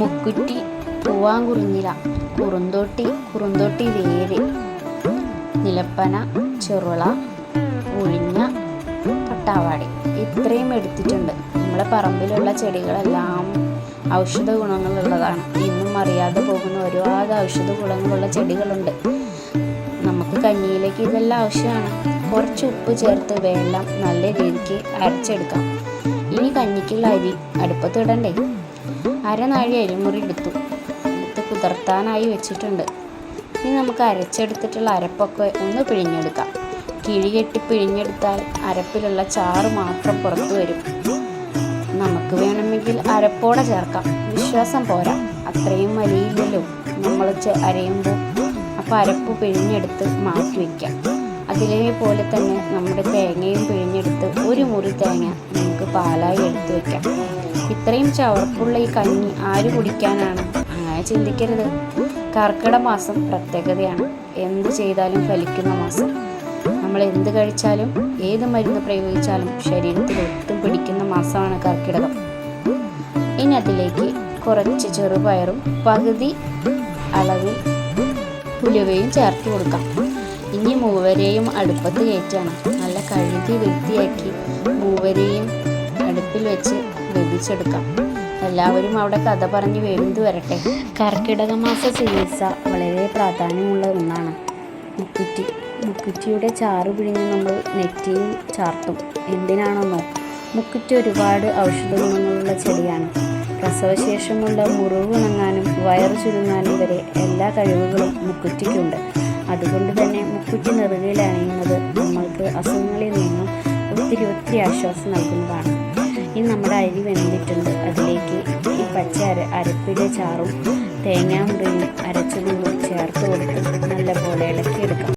മുക്കുറ്റി പൂവാങ്കുറിഞ്ഞില കുറുന്തോട്ടി കുറുന്തോട്ടി വേര് നിലപ്പന ചെറുള ഉഴിഞ്ഞ പട്ടാവാടി. ഇത്രയും എടുത്തിട്ടുണ്ട്. നമ്മുടെ പറമ്പിലുള്ള ചെടികളെല്ലാം ഔഷധ ഗുണങ്ങളുള്ളതാണ്. ഇന്നും അറിയാതെ പോകുന്ന ഒരുപാട് ഔഷധ ഗുണങ്ങളുള്ള ചെടികളുണ്ട്. നമുക്ക് കഞ്ഞിയിലേക്ക് ഇതെല്ലാം ആവശ്യമാണ്. കുറച്ച് ഉപ്പ് ചേർത്ത് വെള്ളം നല്ല രീതിക്ക് അരച്ചെടുക്കാം. ഇനി കഞ്ഞിക്കുള്ള അരി അടുപ്പത്തിടണ്ടേ അരനാഴി അരിമുറി എടുത്തു എടുത്ത് കുതിർത്താനായി വെച്ചിട്ടുണ്ട്. ഇനി നമുക്ക് അരച്ചെടുത്തിട്ടുള്ള അരപ്പൊക്കെ ഒന്ന് പിഴിഞ്ഞെടുക്കാം. കിഴി കെട്ടി പിഴിഞ്ഞെടുത്താൽ അരപ്പിലുള്ള ചാറ് മാത്രം പുറത്തു വരും. നമുക്ക് വേണമെങ്കിൽ അരപ്പോടെ ചേർക്കാം. വിശ്വാസം പോരാ. അത്രയും വലിയില്ലല്ലോ. നമ്മൾ അരയുമ്പോൾ അപ്പോൾ അരപ്പ് പിഴിഞ്ഞെടുത്ത് മാറ്റി വയ്ക്കാം അതിലേ പോലെ തന്നെ നമ്മുടെ തേങ്ങയും പിഴിഞ്ഞെടുത്ത് ഒരു മുറി തേങ്ങ നമുക്ക് പാലായി എടുത്തു വയ്ക്കാം ഇത്രയും ചവർപ്പുള്ള ഈ കഞ്ഞി ആര് കുടിക്കാനാണ്? അങ്ങനെ ചിന്തിക്കരുത്. കർക്കിട മാസം പ്രത്യേകതയാണ്. എന്ത് ചെയ്താലും ഫലിക്കുന്ന മാസം. നമ്മൾ എന്ത് കഴിച്ചാലും ഏത് മരുന്ന് പ്രയോഗിച്ചാലും ശരീരത്തിൽ ഒട്ടും പിടിക്കുന്ന മാസമാണ് കർക്കിടകം. ഇനി അതിലേക്ക് കുറച്ച് ചെറുപയറും പകുതി അളവിൽ ഉലുവയും ചേർത്ത് കൊടുക്കാം. ഇനി മൂവരെയും അടുപ്പത്ത് കയറ്റാണ്. നല്ല കഴുകി വൃത്തിയാക്കി മൂവരെയും അടുപ്പിൽ വെച്ച് വേവിച്ചെടുക്കാം എല്ലാവരും അവിടെ കഥ പറഞ്ഞ് വേവിന്ത് വരട്ടെ. കർക്കിടക മാസ ചികിത്സ വളരെ പ്രാധാന്യമുള്ള ഒന്നാണ്. മുക്കുറ്റി മുക്കുറ്റിയുടെ ചാറ് പിഴിഞ്ഞ് നമ്മൾ നെറ്റിയിൽ ചാർത്തും. എന്തിനാണെന്നോ മുക്കുറ്റി ഒരുപാട് ഔഷധ ഗുണങ്ങളുള്ള ചെടിയാണ്. പ്രസവശേഷമുള്ള മുറിവ് ഉണങ്ങാനും വയറ് ചുരുങ്ങാനും വരെ എല്ലാ കഴിവുകളും മുക്കുറ്റിക്കുണ്ട്. അതുകൊണ്ട് തന്നെ മുക്കുറ്റി നെറുകയിൽ നമ്മൾക്ക് അസുഖങ്ങളിൽ നിന്നും ഒത്തിരി ഒത്തിരി ആശ്വാസം നൽകുന്നതാണ്. ഇനി നമ്മുടെ അരി വെന്തിട്ടുണ്ട്. അതിലേക്ക് ഈ പച്ച അര അരപ്പിലെ ചാറും തേങ്ങാമുറിയും അരച്ചതും ചേർത്ത് കൊടുത്ത് നല്ലപോലെ